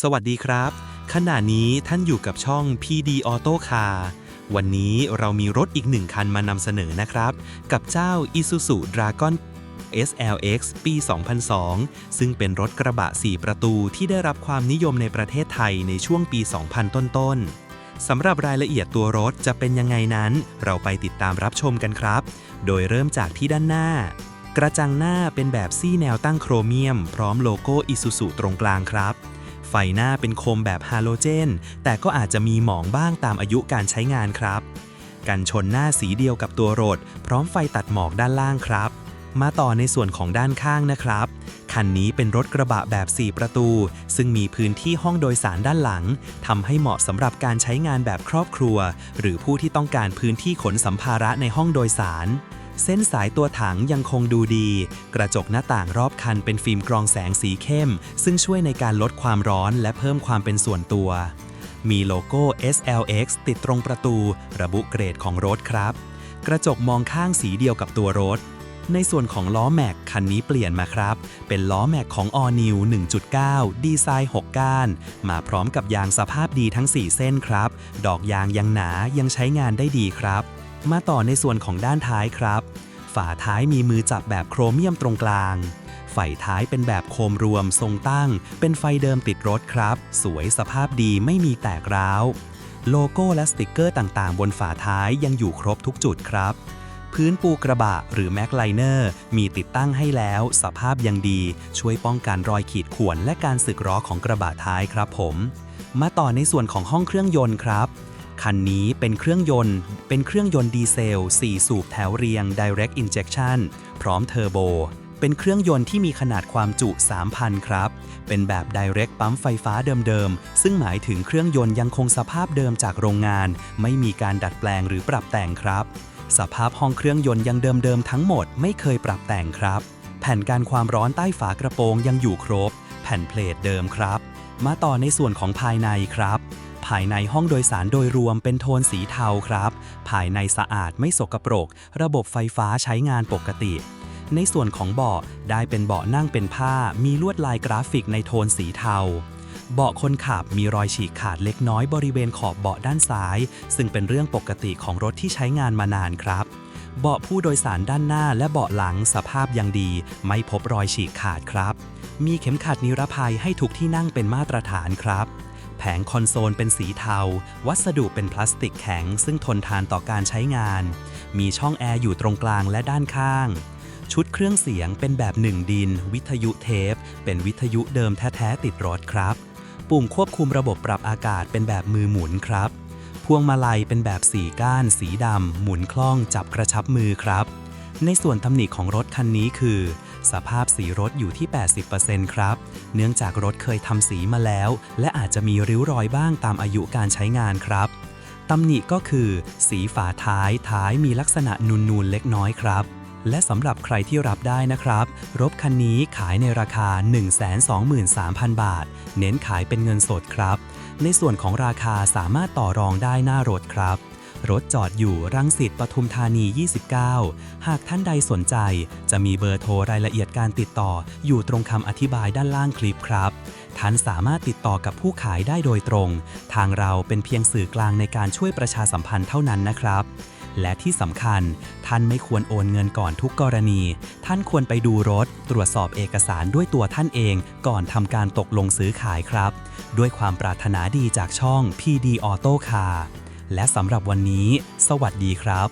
สวัสดีครับ ขณะนี้ท่านอยู่กับช่อง PD Auto Car วันนี้เรามีรถอีกหนึ่งคันมานำเสนอนะครับ กับเจ้า Isuzu Dragon SLX ปี 2002 ซึ่งเป็นรถกระบะ 4 ประตูที่ได้รับความนิยมในประเทศไทยในช่วงปี 2000 ต้นๆ สำหรับรายละเอียดตัวรถจะเป็นยังไงนั้น เราไปติดตามรับชมกันครับ โดยเริ่มจากที่ด้านหน้า กระจังหน้าเป็นแบบซี่แนวตั้งโครเมียม พร้อมโลโก้ Isuzu ตรงกลางครับ ไฟหน้าเป็นโคมแบบฮาโลเจน แต่ก็อาจจะมีหมองบ้างตามอายุการใช้งานครับ กันชนหน้าสีเดียวกับตัวรถ พร้อมไฟตัดหมอกด้านล่างครับ มาต่อในส่วนของด้านข้างนะครับ คันนี้เป็นรถกระบะแบบ 4 ประตู ซึ่งมีพื้นที่ห้องโดยสารด้านหลังทำให้เหมาะสำหรับการใช้งานแบบครอบครัว หรือผู้ที่ต้องการพื้นที่ขนสัมภาระในห้องโดยสาร เส้นสายตัวถังยังคงดูดี กระจกหน้าต่างรอบคันเป็นฟิล์มกรองแสงสีเข้ม ซึ่งช่วยในการลดความร้อนและเพิ่มความเป็นส่วนตัว มีโลโก้ SLX ติดตรงประตู ระบุเกรดของรถครับ กระจกมองข้างสีเดียวกับตัวรถ ในส่วนของล้อแม็กคันนี้เปลี่ยนมาครับ เป็นล้อแม็กของ All New 1.9 ดีไซน์ 6 ก้าน มาพร้อมกับยางสภาพดีทั้ง 4 เส้นครับ ดอกยางยังหนายังใช้งานได้ดีครับ มาต่อในส่วนของด้านท้ายครับ ฝาท้ายมีมือจับแบบโครเมียมตรงกลาง ไฟท้ายเป็นแบบโคมรวมทรงตั้ง เป็นไฟเดิมติดรถครับ สวยสภาพดีไม่มีแตกร้าว โลโก้และสติกเกอร์ต่างๆ บนฝาท้ายยังอยู่ครบทุกจุดครับ พื้นปูกระบะหรือแม็กไลเนอร์มีติดตั้งให้แล้ว สภาพยังดี ช่วยป้องกันรอยขีดข่วนและการสึกล้อของกระบะท้ายครับผม มาต่อในส่วนของห้องเครื่องยนต์ครับ คันนี้เป็นเครื่องยนต์ เป็นเครื่องยนต์ดีเซล 4 สูบแถวเรียง Direct Injection พร้อมเทอร์โบ เป็นเครื่องยนต์ที่มีขนาดความจุ 3,000 ครับ เป็นแบบ Direct ปั๊มไฟฟ้าเดิมๆ ซึ่งหมายถึงเครื่องยนต์ยังคงสภาพเดิมจากโรงงาน ไม่มีการดัดแปลงหรือปรับแต่งครับ สภาพห้องเครื่องยนต์ยังเดิมๆทั้งหมดไม่เคยปรับแต่งครับ แผ่นการความร้อนใต้ฝากระโปรงยังอยู่ครบ แผ่นเพลทเดิมครับ มาต่อในส่วนของภายในครับ ภายในห้องโดยสารโดยรวมเป็นโทนสีเทาครับ ภายในสะอาดไม่สกปรก ระบบไฟฟ้าใช้งานปกติ ในส่วนของเบาะได้เป็นเบาะนั่งเป็นผ้า มีลวดลายกราฟิกในโทนสีเทา เบาะคนขับมีรอยฉีกขาดเล็กน้อยบริเวณขอบเบาะด้านซ้าย ซึ่งเป็นเรื่องปกติของรถที่ใช้งานมานานครับเบาะผู้โดยสารด้านหน้าและเบาะหลังสภาพยังดี ไม่พบรอยฉีกขาดครับ มีเข็มขัดนิรภัยให้ทุกที่นั่งเป็นมาตรฐานครับ ผงคอนโซลเป็นสีเทา วัสดุเป็นพลาสติกแข็ง ซึ่งทนทานต่อการใช้งาน มีช่องแอร์อยู่ตรงกลางและด้านข้าง ชุดเครื่องเสียงเป็นแบบหนึ่งดิน วิทยุเทป เป็นวิทยุเดิมแท้ๆติดรถครับ ปุ่มควบคุมระบบปรับอากาศเป็นแบบมือหมุนครับ พวงมาลัยเป็นแบบสีก้าน สีดำหมุนคล่องจับกระชับมือครับ ในส่วนตำหนิของรถคันนี้คือ สภาพสีรถอยู่ที่ 80%ครับ เนื่องจากรถเคยทำสีมาแล้ว และอาจจะมีริ้วรอยบ้างตามอายุการใช้งานครับตำหนิก็คือ สีฝาท้ายท้ายมีลักษณะนูนๆเล็กน้อยครับ และสำหรับใครที่รับได้นะครับ รถคันนี้ขายในราคา 123,000 บาท เน้นขายเป็นเงินสดครับ ในส่วนของราคาสามารถต่อรองได้หน้ารถครับ รถจอดอยู่รังสิตปทุมธานี 29 หากท่านใดสนใจ จะมีเบอร์โทรรายละเอียดการติดต่อ อยู่ตรงคำอธิบายด้านล่างคลิปครับ ท่านสามารถติดต่อกับผู้ขายได้โดยตรง ทางเราเป็นเพียงสื่อกลางในการช่วยประชาสัมพันธ์เท่านั้นนะครับและที่สำคัญ ท่านไม่ควรโอนเงินก่อนทุกกรณี ท่านควรไปดูรถ ตรวจสอบเอกสารด้วยตัวท่านเองก่อนทำการตกลงซื้อขายครับ ด้วยความปรารถนาดีจากช่อง PD Auto Car และสำหรับวันนี้ สวัสดีครับ